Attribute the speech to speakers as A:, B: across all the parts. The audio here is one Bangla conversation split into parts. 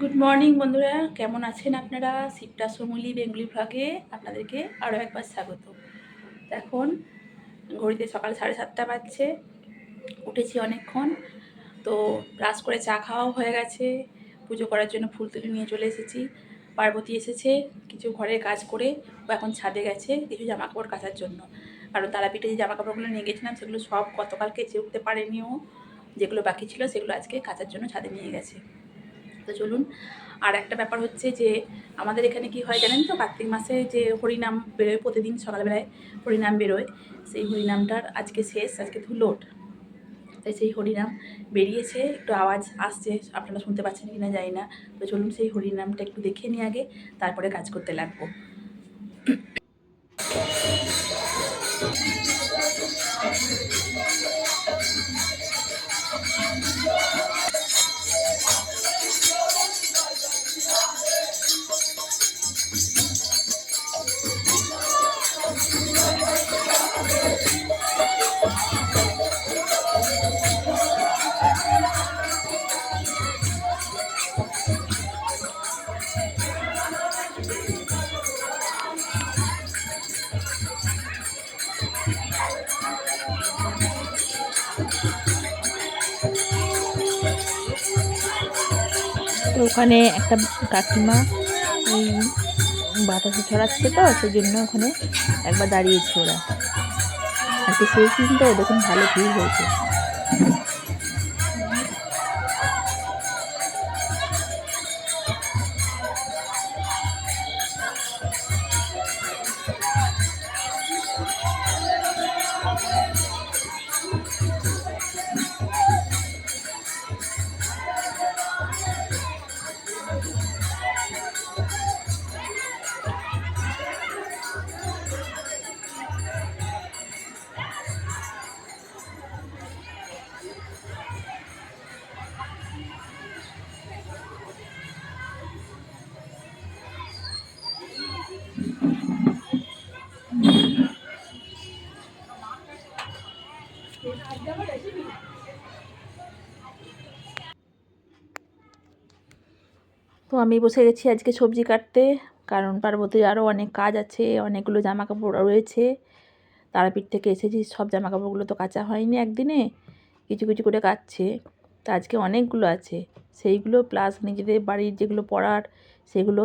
A: গুড মর্নিং বন্ধুরা। কেমন আছেন আপনারা? শিবটা সমুলি, বেঙ্গুলি ভ্লগে আপনাদেরকে আরও একবার স্বাগত। এখন ঘড়িতে সকাল সাড়ে সাতটা বাজছে। উঠেছি অনেকক্ষণ। তো ব্রাশ করে চা খাওয়াও হয়ে গেছে। পুজো করার জন্য ফুল তুলে নিয়ে চলে এসেছি। পার্বতী এসেছে কিছু ঘরের কাজ করে। ও এখন ছাদে গেছে কিছু জামা কাপড় কাচার জন্য। কারণ তারাপীঠে যে জামা কাপড়গুলো নিয়ে গেছিলাম, সেগুলো সব গতকাল কেচে উঠতে পারেনি ও। যেগুলো বাকি ছিল, সেগুলো আজকে কাচার জন্য ছাদে নিয়ে গেছে। তো চলুন। আর একটা ব্যাপার হচ্ছে যে, আমাদের এখানে কি হয় জানেন তো? কার্তিক মাসে যে হরিনাম বেরোয় প্রতিদিন সকালবেলায় হরিনাম বেরোয়, সেই হরিনামটার আজকে শেষ, আজকে ধুলোট তাই সেই হরিনাম বেরিয়েছে, একটু আওয়াজ আসছে, আপনারা শুনতে পাচ্ছেন কি না জানি না। তো চলুন সেই হরিনামটা একটু দেখে নিই আগে, তারপরে কাজ করতে লাগবো।
B: তো ওখানে একটা কাকিমা ওই বাতাসে ছড়াচ্ছে তো সেই জন্য ওখানে একবার দাঁড়িয়েছে ওরা। আজকে সেই দিন তো দেখুন, ভালো ভিড় হয়েছে। তো আমি বসে গেছি আজকে সবজি কাটতে, কারণ পার্বতীর আরও অনেক কাজ আছে, অনেকগুলো জামা কাপড় রয়েছে। তারাপীঠ থেকে এসেছি, সব জামা কাপড়গুলো তো কাচা হয়নি একদিনে, কিছু কিছু করে কাচ্ছে তো আজকে অনেকগুলো আছে, সেইগুলো প্লাস নিজেদের বাড়ির যেগুলো পড়ার সেগুলো,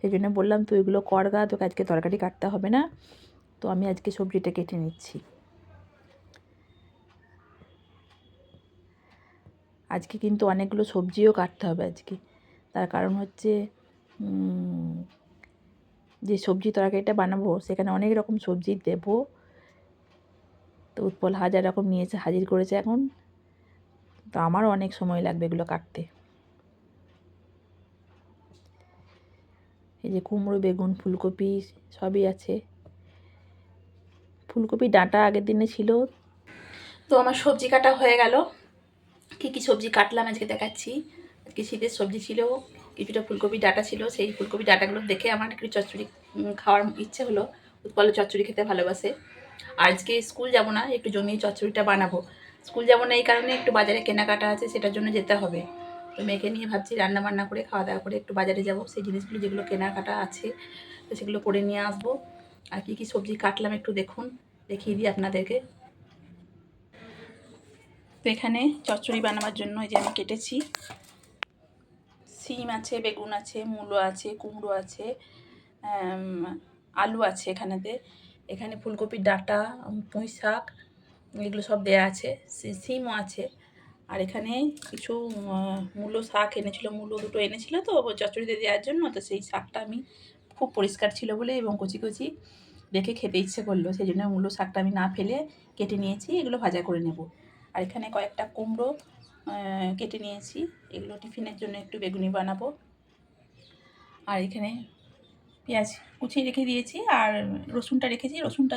B: সেই জন্য বললাম তুই এগুলো করগা তোকে আজকে তরকারি কাটতে হবে না। তো আমি আজকে সবজিটা কেটে নিচ্ছি। আজকে কিন্তু অনেকগুলো সবজিও কাটতে হবে আজকে। তার কারণ হচ্ছে যে সবজি তরকারিটা বানাবো, সেখানে অনেক রকম সবজি দেব। তো উৎপল হাজার রকম নিয়েছে, হাজির করেছে এখন। তো আমারও অনেক সময় লাগবে এগুলো কাটতে। এই যে কুমড়ো, বেগুন, ফুলকপি সবই আছে। ফুলকপি ডাঁটা আগের দিনে ছিল।
A: তো আমার সবজি কাটা হয়ে গেল। কী কী সবজি কাটলাম আজকে দেখাচ্ছি। আজকে শীতের সবজি ছিল, কিছুটা ফুলকপি ডাটা ছিল, সেই ফুলকপি ডাটাগুলো দেখে আমার একটু চচ্চড়ি খাওয়ার ইচ্ছে হলো। উৎপল চচ্চড়ি খেতে ভালোবাসে। আজকে স্কুল যাব না, একটু জমিয়ে চচ্চড়িটা বানাবো। স্কুল যাব না এই কারণে একটু বাজারে কেনাকাটা আছে, সেটার জন্য যেতে হবে। তো মেয়েকে নিয়ে ভাবছি রান্না বান্না করে খাওয়া দাওয়া করে একটু বাজারে যাব। সেই জিনিসগুলো যেগুলো কেনাকাটা আছে, তো সেগুলো করে নিয়ে আসব। আর কী কী সবজি কাটলাম একটু দেখুন, দেখিয়ে দিই আপনাদেরকে। তো এখানে চচ্চড়ি বানাবার জন্য এই যে আমি কেটেছি। সিম আছে, বেগুন আছে, মূলো আছে, কুমড়ো আছে আলু আছে এখানেতে। এখানে ফুলকপির ডাঁটা পুঁই শাক, এগুলো সব দেয়া আছে সিমও আছে। আর এখানে কিছু মূলো শাক এনেছিল, মূলো দুটো এনেছিল তো ও চচ্চড়িতে দেওয়ার জন্য, তো সেই শাকটা আমি খুব পরিষ্কার ছিল বলে এবং কচি কচি দেখে খেতে ইচ্ছে করল, সেই জন্য মূলো শাকটা আমি না ফেলে কেটে নিয়েছি, এগুলো ভাজা করে নেব। আর এখানে কয়েকটা কুমড়ো কেটে নিয়েছি। এগুলো টিফিনের জন্য একটু বেগুনি বানাবো। আর এখানে পেঁয়াজ কুচিয়ে রেখে দিয়েছি আর রসুনটা রেখেছি। রসুনটা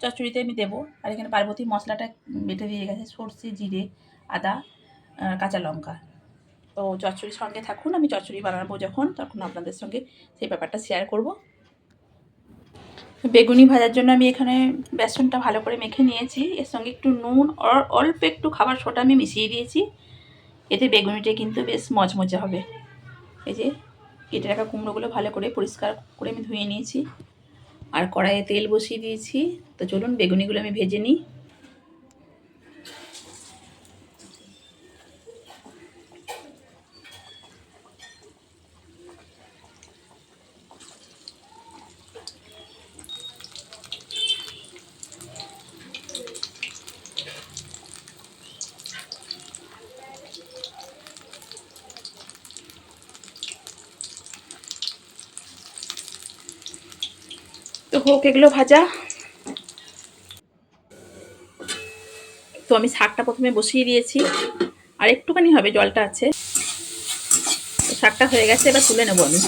A: চচ্চড়িতে আমি দেবো। আর এখানে পার্বতী মশলাটা বেটে দিয়ে গেছে, সর্ষে, জিরে, আদা কাঁচা লঙ্কা। তো চচ্চড়ির সঙ্গে থাকুন, আমি চচ্চড়ি বানাবো যখন, তখন আপনাদের সঙ্গে সেই ব্যাপারটা শেয়ার করব। বেগুনি ভাজার জন্য আমি এখানে বেসনটা ভালো করে মেখে নিয়েছি। এর সঙ্গে একটু নুন অল্প একটু খাবার সোটা আমি মিশিয়ে দিয়েছি। এতে বেগুনিটা কিন্তু বেশ মজমজে হবে। এই যে কেটে রাখা কুমড়োগুলো ভালো করে পরিষ্কার করে আমি ধুয়ে নিয়েছি। আর কড়াইয়ে তেল বসিয়ে দিয়েছি। তো চলুন বেগুনিগুলো আমি ভেজে নিই। তো হোক, এগুলো ভাজা। তো আমি শাকটা প্রথমে বসিয়ে দিয়েছি। আর একটুখানি হবে, জলটা আছে। শাকটা হয়ে গেছে, এবার তুলে নেব আমি।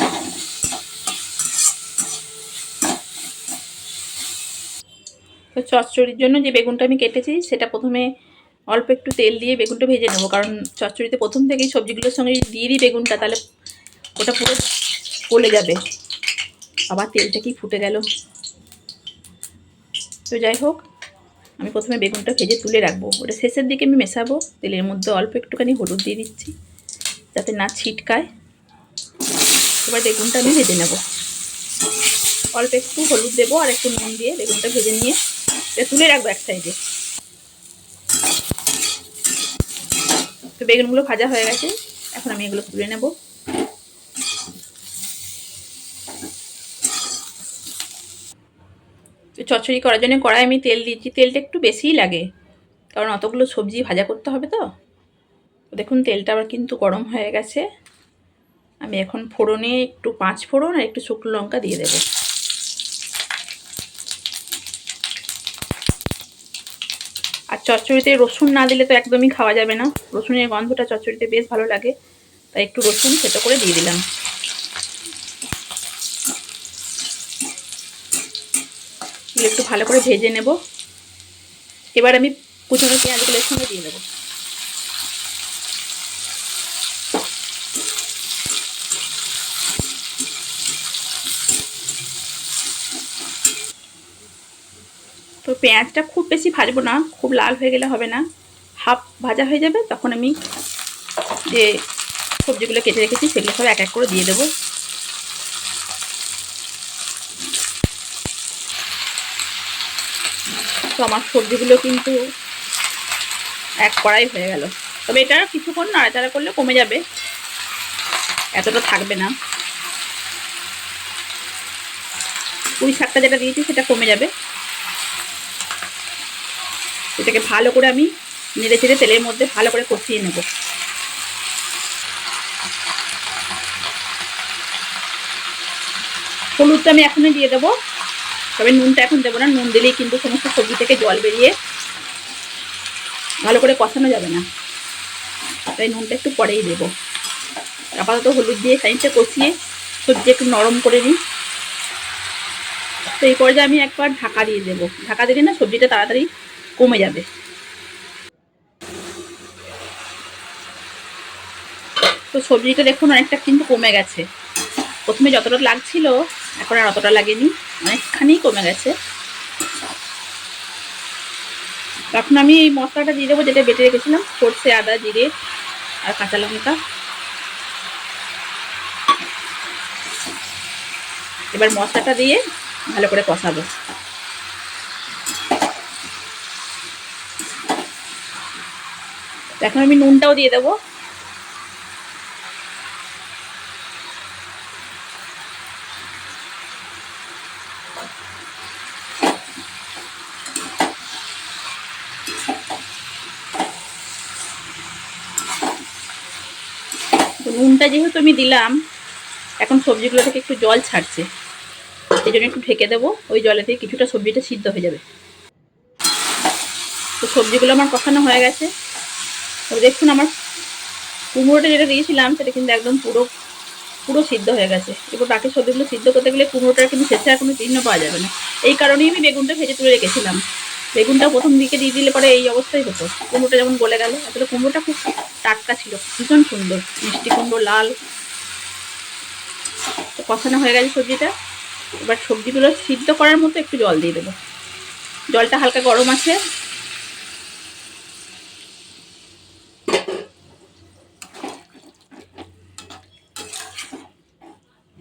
A: তো চচ্চড়ির জন্য যে বেগুনটা আমি কেটেছি, সেটা প্রথমে অল্প একটু তেল দিয়ে বেগুনটা ভেজে নেব। কারণ চচ্চড়িতে প্রথম থেকেই সবজিগুলোর সঙ্গে দিয়ে দিই বেগুনটা, তাহলে ওটা পুরো গলে যাবে। আবার তেলটা কি ফুটে গেল? তো যাই হোক, আমি প্রথমে বেগুনটা ভেজে তুলে রাখব। ওটা শেষের দিকে আমি মেশাবো, তেলের মধ্যে অল্প একটুখানি হলুদ দিয়ে দিচ্ছি, যাতে না ছিটকায়। এবার বেগুনটা আমি ভেজে নেব। অল্প একটু হলুদ দেবো আর একটু নুন দিয়ে বেগুনটা ভেজে নিয়ে এটা তুলে রাখব এক সাইডে। তো বেগুনগুলো ভাজা হয়ে গেছে, এখন আমি এগুলো তুলে নেব। চচ্চড়ি করার জন্য কড়াই আমি তেল দিয়েছি তেলটা একটু বেশিই লাগে। কারণ অতগুলো সবজি ভাজা করতে হবে তো। দেখুন, তেলটা আবার কিন্তু গরম হয়ে গেছে। আমি এখন ফোড়নে একটু পাঁচ ফোড়ন আর একটু শুকনো লঙ্কা দিয়ে দেবো। আর চচ্চড়িতে রসুন না দিলে তো একদমই খাওয়া যাবে না। রসুনের গন্ধটা চচ্চড়িতে বেশ ভালো লাগে। তাই একটু রসুন সেটা করে দিয়ে দিলাম। এগুলো একটু ভালো করে ভেজে নেব। এবার আমি কুচনো পেঁয়াজগুলো এর সঙ্গে দিয়ে দেবো। তো পেঁয়াজটা খুব বেশি ভাজবো না, খুব লাল হয়ে গেলে হবে না। হাফ ভাজা হয়ে যাবে, তখন আমি যে সবজিগুলো কেটে রেখেছি সেগুলো সব এক এক করে দিয়ে দেবো। আমার সবজিগুলো কিন্তু এক কড়াই হয়ে গেল। তবে এটা কিছুক্ষণ নাড়াচাড়া করলে কমে যাবে। এতটা থাকবে না। পুঁই শাকটা যেটা দিয়েছি সেটা কমে যাবে। এটাকে ভালো করে আমি নেড়ে চেড়ে তেলের মধ্যে ভালো করে কষিয়ে নেব। হলুদটা আমি এখনই দিয়ে দেবো। তবে নুনটা এখন দেবো না, নুন দিলেই কিন্তু সমস্ত সবজি থেকে জল বেরিয়ে ভালো করে কষানো যাবে না। তাই নুনটা একটু পরেই দেবো। আপাতত হলুদ দিয়ে খানিকটা কষিয়ে সবজি একটু নরম করে নিই। তো এই পর্যায়ে আমি একবার ঢাকা দিয়ে দেবো। ঢাকা দিলে না সবজিটা তাড়াতাড়ি কমে যাবে। তো সবজিটা দেখুন অনেকটা কিন্তু কমে গেছে। প্রথমে যতটা লাগছিল এখন আর অতটা লাগেনি। অনেকখানি কমে গেছে। এখন আমি এই মশলাটা দিয়ে দেবো, যেটা বেটে রেখেছিলাম, সর্ষে, আদা, জিরে আর কাঁচা লঙ্কা। এবার মশলাটা দিয়ে ভালো করে কষাবো। এখন আমি নুনটাও দিয়ে দেবো। নুনটা যেহেতু আমি দিলাম, এখন সবজিগুলো থেকে একটু জল ছাড়ছে। এই জন্য একটু ঢেকে দেবো, ওই জলে থেকে কিছুটা সবজিটা সিদ্ধ হয়ে যাবে। তো সবজিগুলো আমার কষানো হয়ে গেছে। তো দেখুন আমার কুমড়োটা যেটা দিয়েছিলাম, সেটা কিন্তু একদম পুরো পুরো সিদ্ধ হয়ে গেছে। এবার বাকি সবজিগুলো সিদ্ধ করতে গেলে কুমড়োটার কিন্তু শেষে আর কোনো চিহ্ন পাওয়া যাবে না। এই কারণেই আমি বেগুনটা ভেজে তুলে রেখেছিলাম। বেগুনটা প্রথম দিকে দিয়ে দিলে পরে এই অবস্থাই হতো। কুমড়োটা যেমন গলে গেল আসলে কুমড়োটা খুব টাটকা ছিল, ভীষণ সুন্দর, মিষ্টি কুমড়ো, লাল। তো কষানো হয়ে গেছে সবজিটা। এবার সবজিগুলো সিদ্ধ করার মতো একটু জল দিয়ে দেবো। জলটা হালকা গরম আছে।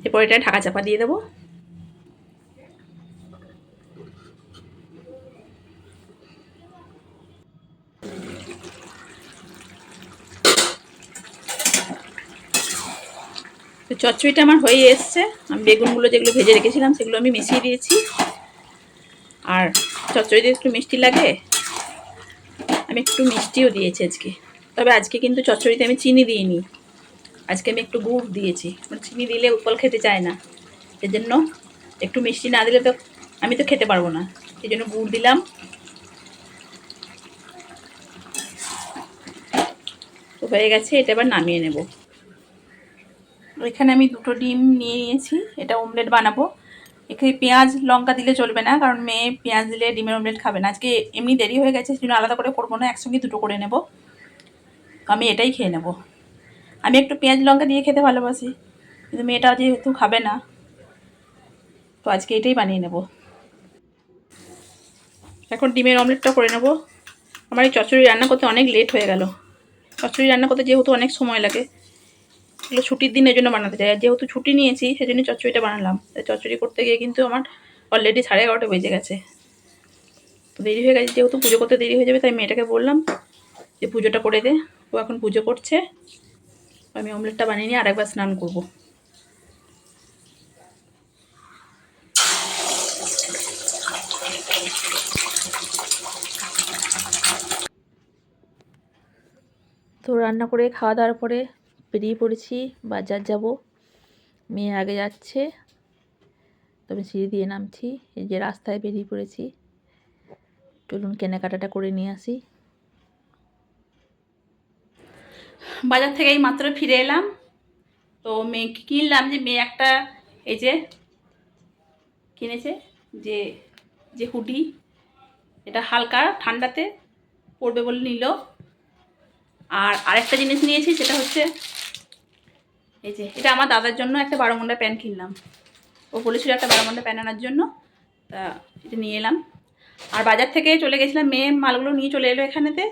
A: এরপর এটা ঢাকা চাপা দিয়ে দেবো। চচ্চড়িটা আমার হয়ে এসছে। আমি বেগুনগুলো যেগুলো ভেজে রেখেছিলাম সেগুলো আমি মিশিয়ে দিয়েছি। আর চচ্চড়িতে একটু মিষ্টি লাগে। আমি একটু মিষ্টিও দিয়েছি আজকে। তবে আজকে কিন্তু চচ্চড়িতে আমি চিনি দিইনি। আজকে আমি একটু গুড় দিয়েছি। মানে চিনি দিলে উৎপল খেতে চায় না। এর জন্য একটু মিষ্টি না দিলে তো আমি তো খেতে পারব না। এই জন্য গুড় দিলাম। হয়ে গেছে, এটা এবার নামিয়ে নেব। এখানে আমি দুটো ডিম নিয়ে নিয়েছি, এটা অমলেট বানাবো। এখানে পেঁয়াজ, লঙ্কা দিলে চলবে না, কারণ মেয়ে পেঁয়াজ দিলে ডিমের অমলেট খাবে না। আজকে এমনি দেরি হয়ে গেছে, সেজন্য আলাদা করে করব না, একসঙ্গে দুটো করে নেব। আমি এটাই খেয়ে নেব। আমি একটু পেঁয়াজ, লঙ্কা দিয়ে খেতে ভালোবাসি, কিন্তু মেয়েটা যেহেতু খাবে না, তো আজকে এটাই বানিয়ে নেব। এখন ডিমের অমলেটটা করে নেব। আমার এই চচ্চড়ি রান্না করতে অনেক লেট হয়ে গেল। চচ্চড়ি রান্না করতে যেহেতু অনেক সময় লাগে এগুলো ছুটির দিনের জন্য বানাতে চাই। যেহেতু ছুটি নিয়েছি সেজন্য চচ্চড়িটা বানালাম। তাই চচ্চড়ি করতে গিয়ে কিন্তু আমার অলরেডি সাড়ে এগারোটা বেজে গেছে। তো দেরি হয়ে গেছে, যেহেতু পুজো করতে দেরি হয়ে যাবে, তাই মেয়েটাকে বললাম যে পুজোটা করে দে। ও এখন পুজো করছে। আমি অমলেটটা বানিয়ে নিয়ে আরেকবার স্নান করব।
B: তো রান্না করে খাওয়া দাওয়ার পরে বেরিয়ে পড়েছি, বাজার যাব। মেয়ে আগে যাচ্ছে, তবে সিঁড়ি দিয়ে নামছি, এই যে রাস্তায় বেরিয়ে পড়েছি। চলুন কেনাকাটাটা করে নিয়ে আসি।
A: বাজার থেকে এই মাত্র ফিরে এলাম। তো মেয়েকে কিনলাম যে মেয়ে একটা, এই যে কিনেছে, যে যে হুডি। এটা হালকা ঠান্ডাতে পড়বে বলে নিল। আর আরেকটা জিনিস নিয়েছি, সেটা হচ্ছে এই যে, এটা আমার দাদার জন্য একটা বারোমুন্ডা প্যান্ট কিনলাম। ও বলেছিল একটা বারোমুন্ডা প্যান্ট আনার জন্য। তা এটা নিয়ে এলাম। আর বাজার থেকে চলে গেছিলাম, মেয়ে মালগুলো নিয়ে চলে এলো এখানেতে,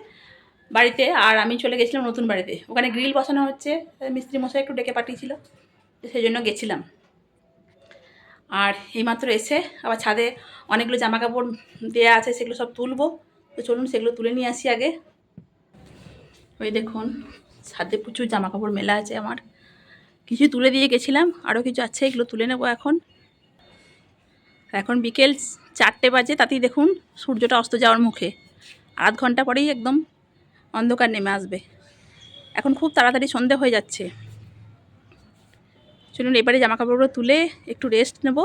A: বাড়িতে। আর আমি চলে গেছিলাম নতুন বাড়িতে। ওখানে গ্রিল বসানো হচ্ছে মিস্ত্রি মশাই একটু ডেকে পাঠিয়েছিল সেই জন্য গেছিলাম। আর এইমাত্র এসে আবার ছাদে অনেকগুলো জামা কাপড় দেওয়া আছে, সেগুলো সব তুলবো। তো চলুন সেগুলো তুলে নিয়ে আসি আগে। ওই দেখুন, ছাদে প্রচুর জামা কাপড় মেলা আছে আমার। কিছু তুলে দিয়ে গেছিলাম আরও কিছু আছে, এগুলো তুলে নেব এখন। এখন বিকেল চারটে বাজে, তাতেই দেখুন সূর্যটা অস্ত যাওয়ার মুখে। আধ ঘণ্টা পরেই একদম অন্ধকার নেমে আসবে। এখন খুব তাড়াতাড়ি সন্ধে হয়ে যাচ্ছে। চলুন এবারে জামা কাপড়গুলো তুলে একটু রেস্ট নেব।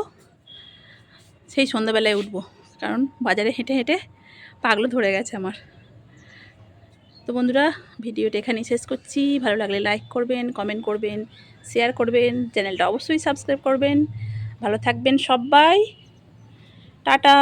A: সেই সন্ধ্যাবেলায় উঠবো, কারণ বাজারে হেঁটে হেঁটে পাগলো ধরে গেছে আমার। তো বন্ধুরা, ভিডিওটা এখানেই শেষ করছি। ভালো লাগলে লাইক করবেন কমেন্ট করবেন শেয়ার করবেন চ্যানেলটা অবশ্যই সাবস্ক্রাইব করবেন। ভালো থাকবেন সবাই। টাটা।